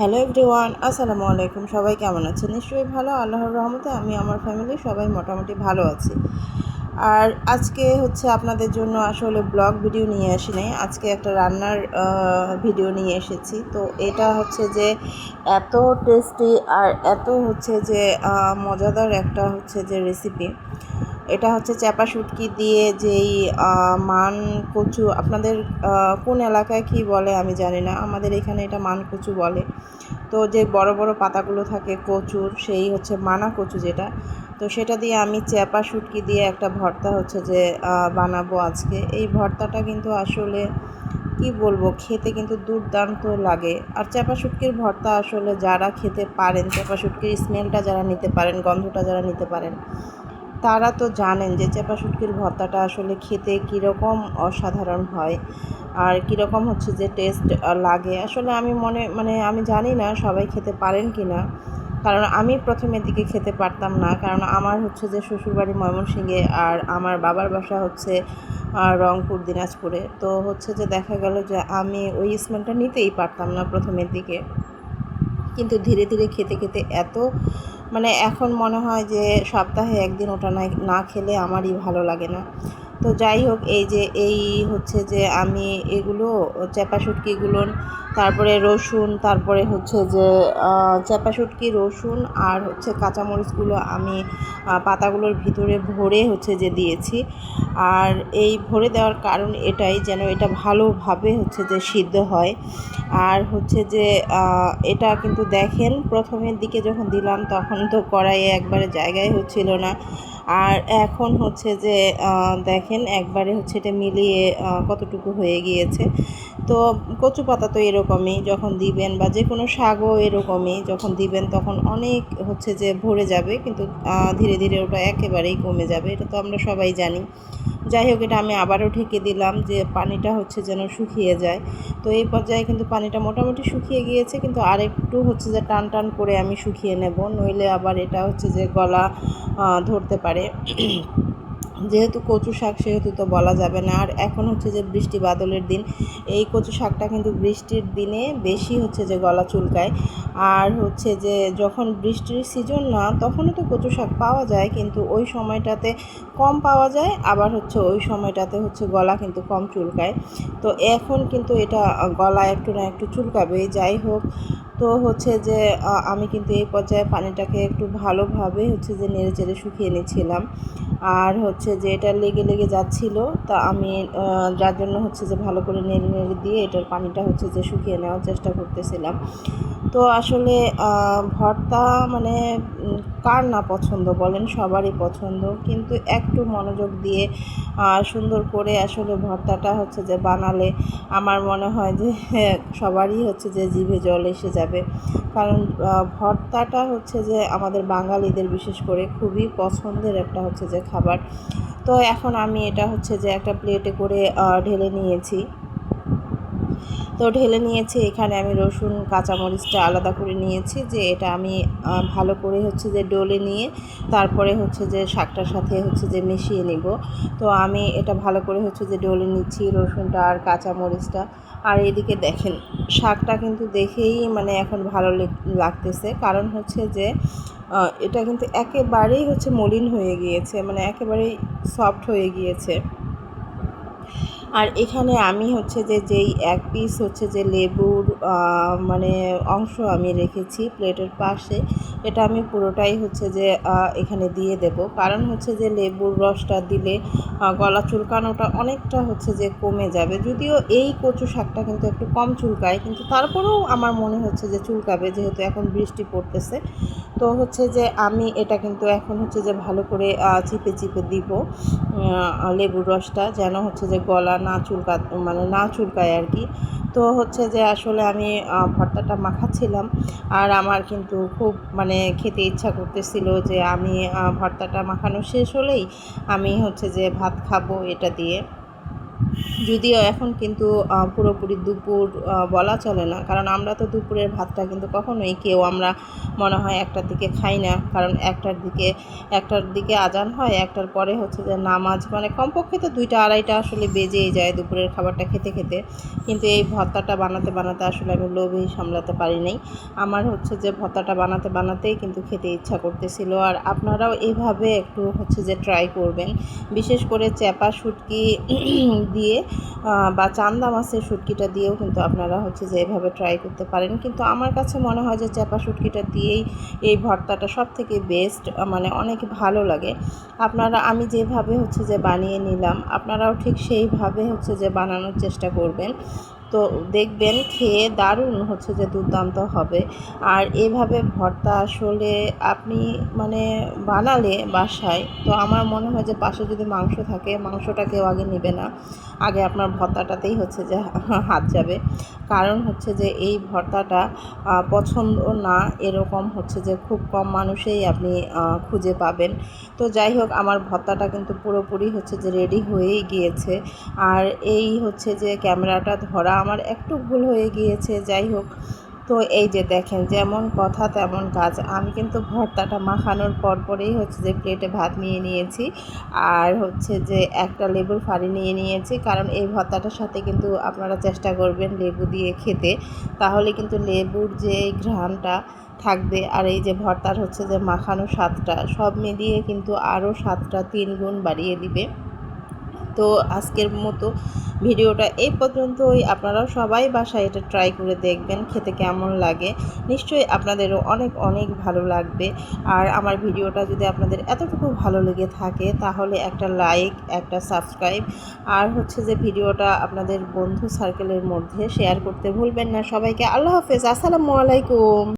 Hello everyone, আসসালামু আলাইকুম। সবাই কেমন আছে নিশ্চয়ই ভালো, আল্লাহর রহমতে আমি, আমার ফ্যামিলি সবাই মোটামুটি ভালো আছি। আর আজকে হচ্ছে আপনাদের জন্য আসলে ব্লগ ভিডিও নিয়ে আসি নাই। আজকে একটা রান্নার ভিডিও নিয়ে এসেছি। তো এটা হচ্ছে যে এত টেস্টি আর এত হচ্ছে যে মজাদার একটা হচ্ছে যে রেসিপি এটা হচ্ছে চাপা শুটকি দিয়ে যেই মান কচু আপনাদের কোন এলাকায় কি বলে আমি জানি না, আমাদের এখানে এটা মান কচু বলে। তো যে বড় বড় পাতাগুলো থাকে কচুর, সেই হচ্ছে মানা কচু যেটা। তো সেটা দিয়ে আমি চ্যাপা শুটকি দিয়ে একটা ভর্তা হচ্ছে যে বানাবো আজকে। এই ভর্তাটা কিন্তু আসলে, কি বলব, খেতে কিন্তু দুর্দান্ত লাগে। আর চাপা শুটকির ভর্তা আসলে যারা খেতে পারেন চাপা শুটকির স্মেলটা যারা নিতে পারেন, গন্ধটা যারা নিতে পারেন তারা তো জানেন যে চেপা শুটকির ভর্তাটা আসলে খেতে কীরকম অসাধারণ হয় আর কীরকম হচ্ছে যে টেস্ট লাগে। আসলে আমি মনে মানে আমি জানি না সবাই খেতে পারেন কি না কারণ আমি প্রথমের দিকে খেতে পারতাম না। কারণ আমার হচ্ছে যে শ্বশুরবাড়ি ময়মনসিংহে আর আমার বাবার বাসা হচ্ছে রংপুর, দিনাজপুরে। তো হচ্ছে যে দেখা গেল যে আমি ওই স্মেলটা নিতেই পারতাম না প্রথমের দিকে। কিন্তু ধীরে ধীরে খেতে খেতে এত মানে এখন মনে হয় যে সপ্তাহে একদিন ওটা না না খেলে আমারই ভালো লাগে না। তো যাই হোক, এই যে, এই হচ্ছে যে আমি এগুলো, চ্যাপা শুটকিগুলো তারপরে রসুন, তারপরে হচ্ছে যে চ্যাপা শুটকি, রসুন আর হচ্ছে কাঁচামরিচগুলো আমি পাতাগুলোর ভিতরে ভরে হচ্ছে যে দিয়েছি। আর এই ভরে দেওয়ার কারণ এটাই যেন এটা ভালোভাবে হচ্ছে যে সিদ্ধ হয়। আর হচ্ছে যে এটা কিন্তু দেখেন, প্রথমের দিকে যখন দিলাম তখন তো কড়াইয়ে একবারে জায়গায় হচ্ছিল না। আর এখন হচ্ছে যে দেখেন একবারে হচ্ছে এটা মিলিয়ে কতটুকু হয়ে গিয়েছে। তো কচু পাতা তো এরকমই, যখন দিবেন বা যে কোনো শাগও এরকমই, যখন দিবেন তখন অনেক হচ্ছে যে ভরে যাবে, কিন্তু ধীরে ধীরে ওটা একেবারেই কমে যাবে, এটা তো আমরা সবাই জানি। যাই হোক, এটা আমি আবারও ঢেকে দিলাম যে পানিটা হচ্ছে যেন শুকিয়ে যায়। তো এই পর্যায়ে কিন্তু পানিটা মোটামুটি শুকিয়ে গিয়েছে, কিন্তু আরেকটু হচ্ছে যে টান টান করে আমি শুকিয়ে নেব, নইলে আবার এটা হচ্ছে যে গলা ধরতে পারে। যেহেতু কচু শাক, সেহেতু তো বলা যাবে না। আর এখন হচ্ছে যে বৃষ্টি বাদলের দিন, এই কচু শাকটা কিন্তু বৃষ্টির দিনে বেশি হচ্ছে যে গলা চুলকায়। আর হচ্ছে যে যখন বৃষ্টির সিজন না, তখনও তো কচু শাক পাওয়া যায়, কিন্তু ওই সময়টাতে কম পাওয়া যায়, আবার হচ্ছে ওই সময়টাতে হচ্ছে গলা কিন্তু কম চুলকায়। তো এখন কিন্তু এটা গলা একটু না একটু চুলকাবে যাই হোক তো হচ্ছে যে আমি কিন্তু এই পর্যায়ে পানিটাকে একটু ভালোভাবে হচ্ছে যে নেড়ে চেড়ে শুকিয়ে নিয়েছিলাম আর হচ্ছে যে এটা লেগে লেগে যাচ্ছিল, তা আমি যার জন্য হচ্ছে যে ভালো করে নেড়ে নেড়ে দিয়ে এটার পানিটা হচ্ছে যে শুকিয়ে নেওয়ার চেষ্টা করতেছিলাম। তো আসলে ভর্তা মানে কার না পছন্দ বলেন? সবারই পছন্দ। কিন্তু একটু মনোযোগ দিয়ে সুন্দর করে আসলে ভর্তাটা হচ্ছে যে বানালে আমার মনে হয় যে, সবারই হচ্ছে যে জিভে জল এসে যাবে। কারণ ভর্তাটা হচ্ছে যে আমাদের বাঙালিদের বিশেষ করে খুবই পছন্দের একটা হচ্ছে যে খাবার। তো এখন আমি এটা হচ্ছে যে একটা প্লেটে করে ঢেলে নিয়েছি। তো ঢেলে নিয়েছি। এখানে আমি রসুন, কাঁচামরিচটা আলাদা করে নিয়েছি যে এটা আমি ভালো করে হচ্ছে যে ডলে নিয়ে তারপরে হচ্ছে যে শাকটার সাথে হচ্ছে যে মিশিয়ে নিব। তো আমি এটা ভালো করে হচ্ছে যে ডলে নিচ্ছি রসুনটা আর কাঁচামরিচটা। আর এদিকে দেখেন, শাকটা কিন্তু দেখেই মানে এখন ভালো লাগতেছে। কারণ হচ্ছে যে এটা কিন্তু একেবারেই হচ্ছে মলিন হয়ে গিয়েছে মানে একেবারেই সফট হয়ে গিয়েছে। আর এখানে আমি হচ্ছে যে যেই এক পিস হচ্ছে যে লেবুর মানে অংশ আমি রেখেছি প্লেটের পাশে, এটা আমি পুরোটাই হচ্ছে যে এখানে দিয়ে দেব। কারণ হচ্ছে যে লেবুর রসটা দিলে গলা চুলকানোটা অনেকটা হচ্ছে যে কমে যাবে। যদিও এই কচু শাকটা কিন্তু একটু কম চুলকায়, কিন্তু তারপরেও আমার মনে হচ্ছে যে চুলকাবে, যেহেতু এখন বৃষ্টি পড়তেছে। তো হচ্ছে যে আমি এটা কিন্তু এখন হচ্ছে যে ভালো করে চিপে চিপে দিব লেবুর রসটা, যেন হচ্ছে যে গলা না চুলকা মানে না চুলকায় আর কি। তো হচ্ছে যে আসলে আমি ভর্তাটা মাখাচ্ছিলাম। আর আমার কিন্তু খুব মানে খেতে ইচ্ছা করতেছিল যে আমি ভর্তাটা মাখানো শেষ হলেই আমি হচ্ছে যে ভাত খাব এটা দিয়ে। যদিও এখন কিন্তু পুরোপুরি দুপুর বলা চলে না। কারণ আমরা তো দুপুরের ভাতটা কিন্তু কখনোই কেউ আমরা মনে হয় একটার দিকে খাই না। কারণ একটার দিকে একটার দিকে আজান হয়, একটার পরে হচ্ছে যে নামাজ। মানে কমপক্ষে তো দুইটা আড়াইটা আসলে বেজেই যায় দুপুরের খাবারটা খেতে খেতে। কিন্তু এই ভর্তাটা বানাতে বানাতে আসলে আমি লোভেই সামলাতে পারি নাই। আমার হচ্ছে যে ভর্তাটা বানাতে, বানাতেই কিন্তু খেতে ইচ্ছা করতেছিল। আর আপনারাও এইভাবে একটু হচ্ছে যে ট্রাই করবেন। বিশেষ করে চ্যাপা, শুটকি দিয়ে বা চান্দা মাছের শুটকিটা দিয়েও কিন্তু আপনারা হচ্ছে যে এভাবে ট্রাই করতে পারেন। কিন্তু আমার কাছে মনে হয় যে চ্যাপা শুটকিটা দিয়েই এই ভর্তাটা সব থেকে বেস্ট মানে অনেক ভালো লাগে। আপনারা, আমি যেভাবে হচ্ছে যে বানিয়ে নিলাম, আপনারাও ঠিক সেইভাবে হচ্ছে যে বানানোর চেষ্টা করবেন। তো দেখবেন খেয়ে দারুণ হচ্ছে যে দুর্দান্ত হবে। আর এভাবে ভর্তা আসলে আপনি মানে বানালে বাসায়, তো আমার মনে হয় যে পাশে যদি মাংস থাকে, মাংসটা কেউ আগে নেবে না। আগে আপনার ভর্তাটাতেই হচ্ছে যে হাত যাবে। কারণ হচ্ছে যে এই ভর্তাটা পছন্দ না এরকম হচ্ছে যে খুব কম মানুষেই আপনি খুঁজে পাবেন। তো যাই হোক, আমার ভর্তাটা কিন্তু পুরোপুরি হচ্ছে যে রেডি হয়েই গিয়েছে। আর এই হচ্ছে যে ক্যামেরাটা ধরা আমার একটু ভুল হয়ে গিয়েছে, যাই হোক। তো এই যে দেখেন, যেমন কথা তেমন কাজ। আমি কিন্তু ভর্তাটা মাখানোর পর পরেই হচ্ছে যে প্লেটে ভাত নিয়ে নিয়েছি। আর হচ্ছে যে একটা লেবুর ফাড়ি নিয়ে নিয়েছি। কারণ এই ভর্তাটার সাথে কিন্তু আপনারা চেষ্টা করবেন লেবু দিয়ে খেতে। তাহলে কিন্তু লেবুর যে ঘ্রাণটা থাকবে আর এই যে ভর্তার হচ্ছে যে মাখানো স্বাদটা, সব মিলিয়ে কিন্তু আরও স্বাদটা তিন গুণ বাড়িয়ে দিবে। তো আজকের মতো ভিডিওটা এই পর্যন্তই। আপনারাও সবাই বাসায় এটা ট্রাই করে দেখবেন, খেতে কেমন লাগে। নিশ্চয়ই আপনাদেরও অনেক অনেক ভালো লাগবে। আর আমার ভিডিওটা যদি আপনাদের এতটুকু ভালো লেগে থাকে, তাহলে একটা লাইক একটা সাবস্ক্রাইব আর হচ্ছে যে ভিডিওটা আপনাদের বন্ধু সার্কেলের মধ্যে শেয়ার করতে ভুলবেন না সবাইকে। আল্লাহ হাফেজ, আসসালামু আলাইকুম।